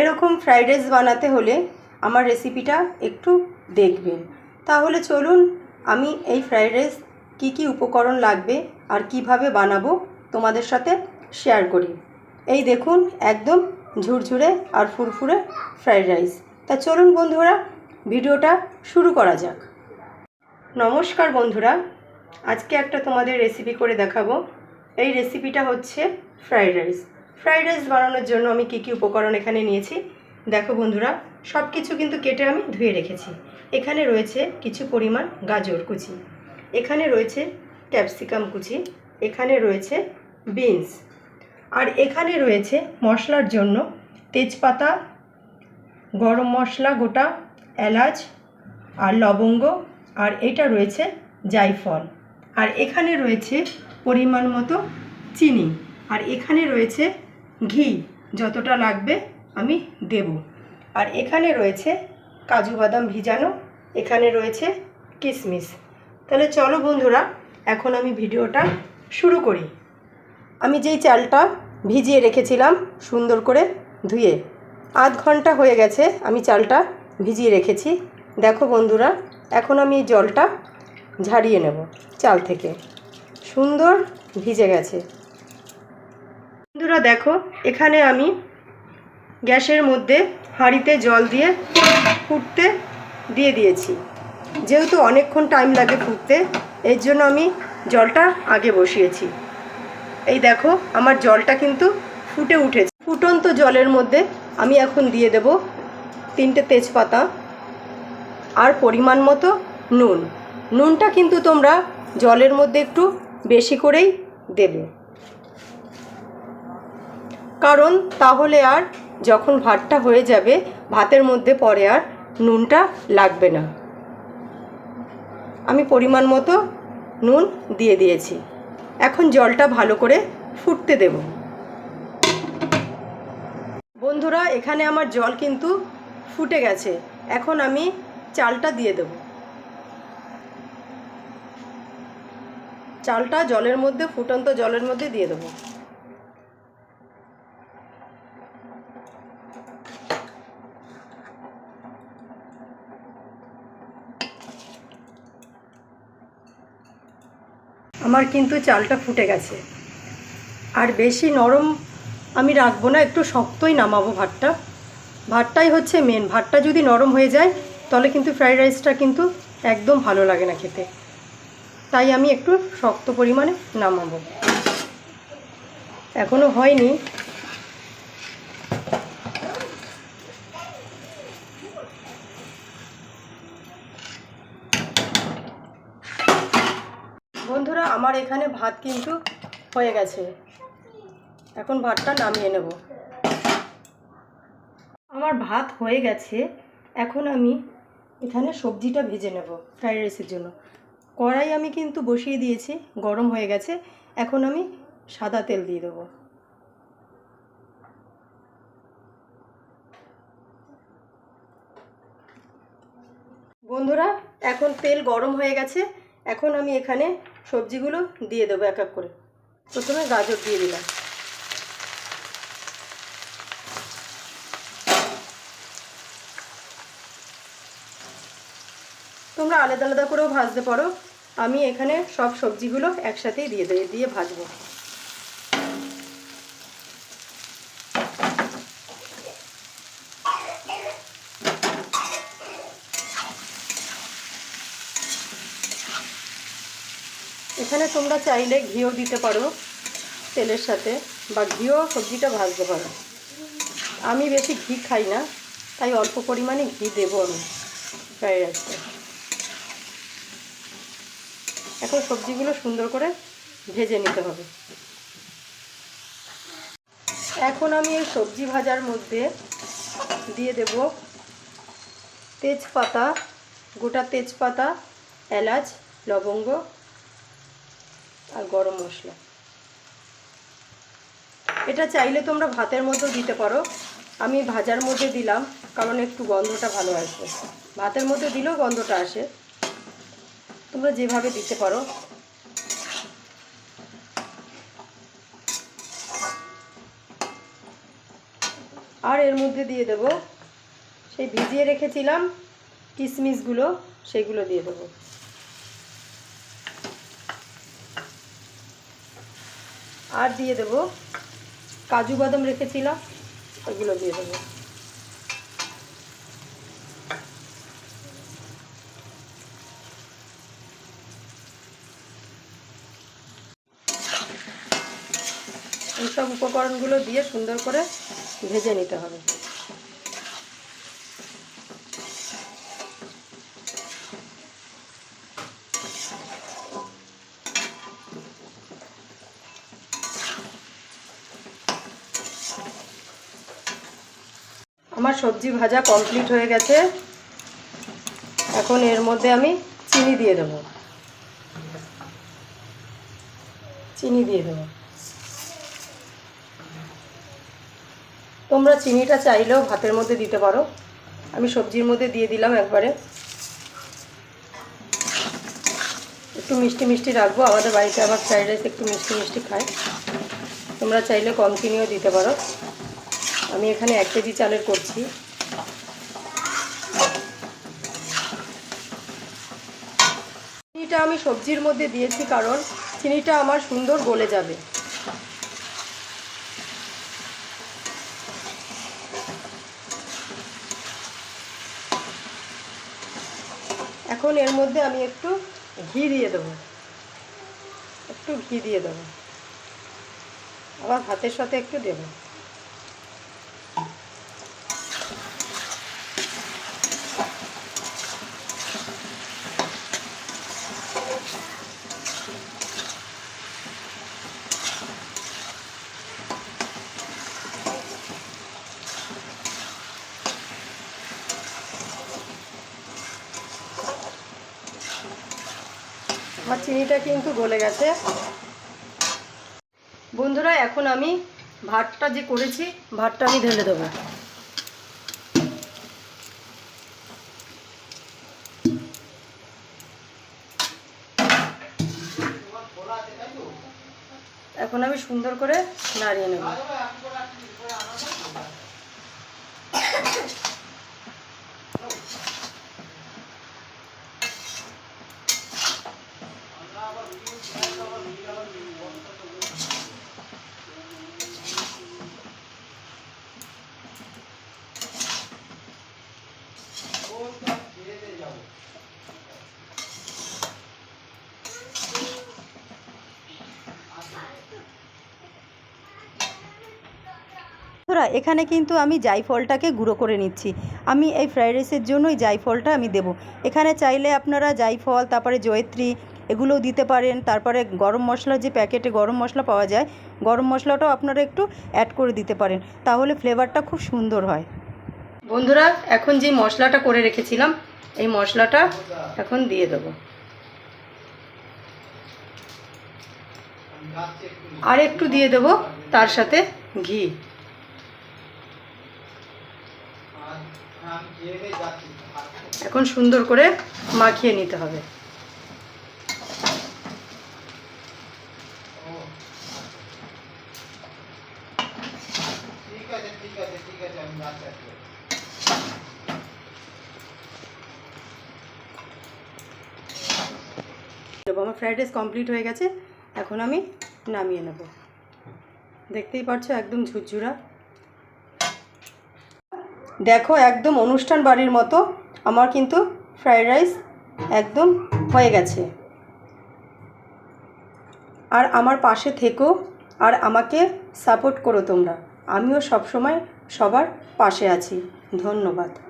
এরকম fried rice বানাতে হলে আমার রেসিপিটা একটু দেখবেন। তাহলে চলুন আমি এই ফ্রাইড রাইস কী কী উপকরণ লাগবে আর কীভাবে বানাবো তোমাদের সাথে শেয়ার করি। এই দেখুন, একদম ঝুরঝুরে আর ফুরফুরে ফ্রাইড রাইস তা চলুন বন্ধুরা, ভিডিওটা শুরু করা যাক। নমস্কার বন্ধুরা, আজকে একটা তোমাদের রেসিপি করে দেখাবো। এই রেসিপিটা হচ্ছে ফ্রাইড রাইস ফ্রাইড রাইস বানানোর জন্য আমি কী কী উপকরণ এখানে নিয়েছি? দেখো বন্ধুরা সব কিছু কিন্তু কেটে আমি ধুয়ে রেখেছি। এখানে রয়েছে কিছু পরিমাণ গাজর কুচি, এখানে রয়েছে ক্যাপসিকাম কুচি, এখানে রয়েছে বিনস, আর এখানে রয়েছে মশলার জন্য তেজপাতা, গরম মশলা গোটা, এলাচ, আর লবঙ্গ, আর এটা রয়েছে জায়ফল, আর এখানে রয়েছে পরিমাণ মতো চিনি, আর এখানে রয়েছে ঘি যতটা লাগবে আমি দেব। আর এখানে রয়েছে কাজু বাদাম ভিজানো, এখানে রয়েছে কিশমিশ তাহলে চলো বন্ধুরা, এখন আমি ভিডিওটা শুরু করি। আমি যেই চালটা ভিজিয়ে রেখেছিলাম সুন্দর করে ধুয়ে, আধ ঘণ্টা হয়ে গেছে আমি চালটা ভিজিয়ে রেখেছি। দেখো বন্ধুরা, এখন আমি জলটা ঝাড়িয়ে নেব চাল থেকে। সুন্দর ভিজে গেছে। বন্ধুরা দেখো, এখানে আমি গ্যাসের মধ্যে হাঁড়িতে জল দিয়ে ফুটতে দিয়ে দিয়েছি। যেহেতু অনেকক্ষণ টাইম লাগে ফুটতে, এর জন্য আমি জলটা আগে বসিয়েছি। এই দেখো, আমার জলটা কিন্তু ফুটে উঠেছে। ফুটন্ত জলের মধ্যে আমি এখন দিয়ে দেব তিনটে তেজপাতা আর পরিমাণ মতো নুন। নুনটা কিন্তু তোমরা জলের মধ্যে একটু বেশি করেই দেবে। কারণ তাহলে আর যখন ভাতটা হয়ে যাবে, ভাতের মধ্যে পরে আর নুনটা লাগবে না। আমি পরিমাণ মতো নুন দিয়ে দিয়েছি। এখন জলটা ভালো করে ফুটতে দেব। বন্ধুরা, এখানে আমার জল কিন্তু ফুটে গেছে। এখন আমি চালটা দিয়ে দেব। চালটা জলের মধ্যে, ফুটন্ত জলের মধ্যে দিয়ে দেবো। আমার কিন্তু চালটা ফুটে গেছে। আর বেশি নরম আমি রাখব না, একটু শক্তই নামাবো ভাতটা। ভাতটাই হচ্ছে মেন ভাতটা যদি নরম হয়ে যায়, তাহলে কিন্তু ফ্রাইড রাইসটা কিন্তু একদম ভালো লাগে না খেতে। তাই আমি একটু শক্ত পরিমাণে নামাবো। এখনও হয়নি। ভাত কিন্তু হয়ে গেছে। এখন ভাতটা নামিয়ে নেব। আমার ভাত হয়ে গেছে। এখন আমি এখানে সবজিটা ভেজে নেব ফ্রাইড রাইসের জন্য। কড়াই আমি কিন্তু বসিয়ে দিয়েছি, গরম হয়ে গেছে। এখন আমি সাদা তেল দিয়ে দেবো। বন্ধুরা, এখন তেল গরম হয়ে গেছে। এখন আমি এখানে সবজিগুলো দিয়ে দেবো এক এক করে। প্রথমে গাজর দিয়ে দিলাম। তোমরা আলাদা আলাদা করেও ভাজতে পারো। আমি এখানে সব সবজিগুলো একসাথেই দিয়ে দিয়ে ভাজবো। এখানে তোমরা চাইলে ঘিও দিতে পারো তেলের সাথে, বা ঘিও সবজিটা ভাজতে পারো। আমি বেশি ঘি খাই না, তাই অল্প পরিমাণে ঘি দেবো আমি। ফ্রাইড রাইসে এখন সবজিগুলো সুন্দর করে ভেজে নিতে হবে। এখন আমি এই সবজি ভাজার মধ্যে দিয়ে দেব তেজপাতা, গোটা তেজপাতা, এলাচ, লবঙ্গ আর গরম মশলা। এটা চাইলে তোমরা ভাতের মধ্যেও দিতে পারো। আমি ভাজার মধ্যে দিলাম, কারণ একটু গন্ধটা ভালো আসবে। ভাতের মধ্যে দিলেও গন্ধটা আসে। তোমরা যেভাবে দিতে পারো। আর এর মধ্যে দিয়ে দেব, সেই ভিজিয়ে রেখেছিলাম কিশমিশগুলো সেগুলো দিয়ে দেবো। আর দিয়ে দেব কাজু বাদাম রেখেছিলাম, ওইগুলো দিয়ে দেবো। এইসব উপকরণগুলো দিয়ে সুন্দর করে ভেজে নিতে হবে। সবজি ভাজা কমপ্লিট হয়ে গেছে। এখন এর মধ্যে আমি চিনি দিয়ে দেবো। চিনি দিয়ে দেবো। তোমরা চিনিটা চাইলেও ভাতের মধ্যে দিতে পারো। আমি সবজির মধ্যে দিয়ে দিলাম একবারে। একটু মিষ্টি মিষ্টি রাখব। আমাদের বাড়িতে আবার ফ্রাইড রাইস একটু মিষ্টি মিষ্টি খায়। তোমরা চাইলে কম চিনিও দিতে পারো। আমি এখানে এক কেজি চালের করছি। চিনিটা আমি সবজির মধ্যে দিয়েছি কারণ চিনিটা আমার সুন্দর গলে যাবে। এখন এর মধ্যে আমি একটু ঘি দিয়ে দেবো। একটু ঘি দিয়ে দেবো। আবার ভাতের সাথে একটু দেবো। আমার চিনিটা কিন্তু গলে গেছে। বন্ধুরা, এখন আমি ভাতটা যে করেছি, ভাতটা আমি ঢেলে দেবো। এখন আমি সুন্দর করে নাড়িয়ে নেব। বন্ধুরা, এখানে কিন্তু আমি জাইফলটাকে গুঁড়ো করে নিচ্ছি। আমি এই ফ্রাইড রাইসের জন্যই জাইফলটা আমি দেব। এখানে চাইলে আপনারা জাইফল তারপরে জয়ত্রী এগুলোও দিতে পারেন। তারপরে গরম মশলা, যে প্যাকেটে গরম মশলা পাওয়া যায়, গরম মশলাটাও আপনারা একটু অ্যাড করে দিতে পারেন। তাহলে ফ্লেভারটা খুব সুন্দর হয়। বন্ধুরা, এখন যে মশলাটা করে রেখেছিলাম, এই মশলাটা এখন দিয়ে দেবো। আর একটু দিয়ে দেবো, তার সাথে ঘি। এখন সুন্দর করে মাখিয়ে নিতে হবে। আমার ফ্রাইড রাইস কমপ্লিট হয়ে গেছে। এখন আমি নামিয়ে নেব। দেখতেই পাচ্ছ একদম ঝুরঝুরা। দেখো, একদম অনুষ্ঠান বাড়ির মতো। আমার কিন্তু ফ্রায়েড রাইস একদম হয়ে গেছে। আর আমার পাশে থেকো আর আমাকে সাপোর্ট করো তোমরা। আমিও সবসময় সবার পাশে আছি। ধন্যবাদ।